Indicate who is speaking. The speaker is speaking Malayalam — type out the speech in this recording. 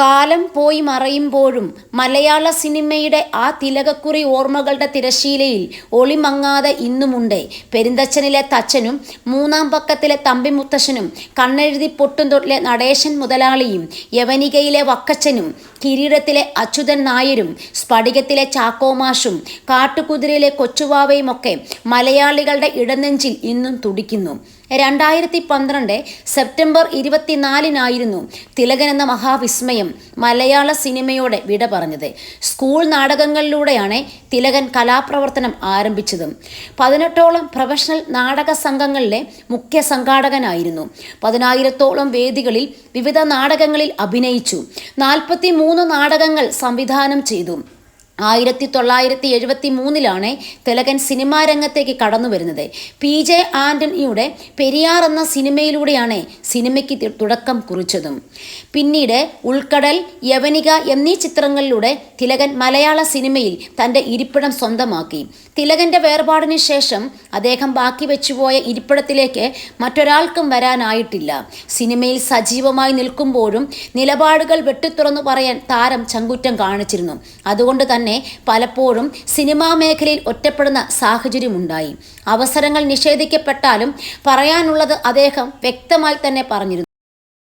Speaker 1: കാലം പോയി മറയുമ്പോഴും മലയാള സിനിമയുടെ ആ തിലകക്കുറി ഓർമ്മകളുടെ തിരശീലയിൽ ഒളിമങ്ങാതെ ഇന്നുമുണ്ട്. പെരിന്തച്ചനിലെ തച്ചനും മൂന്നാം പക്കത്തിലെ തമ്പിമുത്തശ്ശനും കണ്ണെഴുതി പൊട്ടും തൊട്ടിലെ നടേശൻ മുതലാളിയും യവനികയിലെ വക്കച്ചനും കിരീടത്തിലെ അച്യുതൻ നായരും സ്ഫടികത്തിലെ ചാക്കോമാഷും കാട്ടുകുതിരയിലെ കൊച്ചുവാവയുമൊക്കെ മലയാളികളുടെ ഇടനെഞ്ചിൽ ഇന്നും തുടിക്കുന്നു. രണ്ടായിരത്തി പന്ത്രണ്ട് സെപ്റ്റംബർ ഇരുപത്തിനാലിനായിരുന്നു തിലകൻ എന്ന മഹാവിസ്മയം മലയാള സിനിമയോടെ വിട പറഞ്ഞത്. സ്കൂൾ നാടകങ്ങളിലൂടെയാണ് തിലകൻ കലാപ്രവർത്തനം ആരംഭിച്ചത്. പതിനെട്ടോളം പ്രൊഫഷണൽ നാടക സംഘങ്ങളിലെ മുഖ്യ സംഘാടകനായിരുന്നു. പതിനായിരത്തോളം വേദികളിൽ വിവിധ നാടകങ്ങളിൽ അഭിനയിച്ചു. നാൽപ്പത്തി മൂന്ന് നാടകങ്ങൾ സംവിധാനം ചെയ്തു. ആയിരത്തി തൊള്ളായിരത്തി എഴുപത്തി മൂന്നിലാണ് തിലകൻ സിനിമാ രംഗത്തേക്ക് കടന്നു വരുന്നത്. പി ജെ ആന്റണിയുടെ പെരിയാർ എന്ന സിനിമയിലൂടെയാണ് സിനിമയ്ക്ക് തുടക്കം കുറിച്ചതും. പിന്നീട് ഉൾക്കടൽ യവനിക എന്നീ ചിത്രങ്ങളിലൂടെ തിലകൻ മലയാള സിനിമയിൽ തന്റെ ഇരിപ്പിടം സ്വന്തമാക്കി. തിലകന്റെ വേർപാടിന് ശേഷം അദ്ദേഹം ബാക്കി വെച്ചുപോയ ഇരിപ്പിടത്തിലേക്ക് മറ്റൊരാൾക്കും വരാനായിട്ടില്ല. സിനിമയിൽ സജീവമായി നിൽക്കുമ്പോഴും നിലപാടുകൾ വെട്ടിത്തുറന്നു പറയാൻ താരം ചങ്കുറ്റം കാണിച്ചിരുന്നു. അതുകൊണ്ട് തന്നെ പലപ്പോഴും സിനിമാ മേഖലയിൽ ഒറ്റപ്പെടുന്ന സാഹചര്യമുണ്ടായി. അവസരങ്ങൾ നിഷേധിക്കപ്പെട്ടാലും പറയാനുള്ളത് അദ്ദേഹം വ്യക്തമായി തന്നെ പറഞ്ഞിരുന്നു.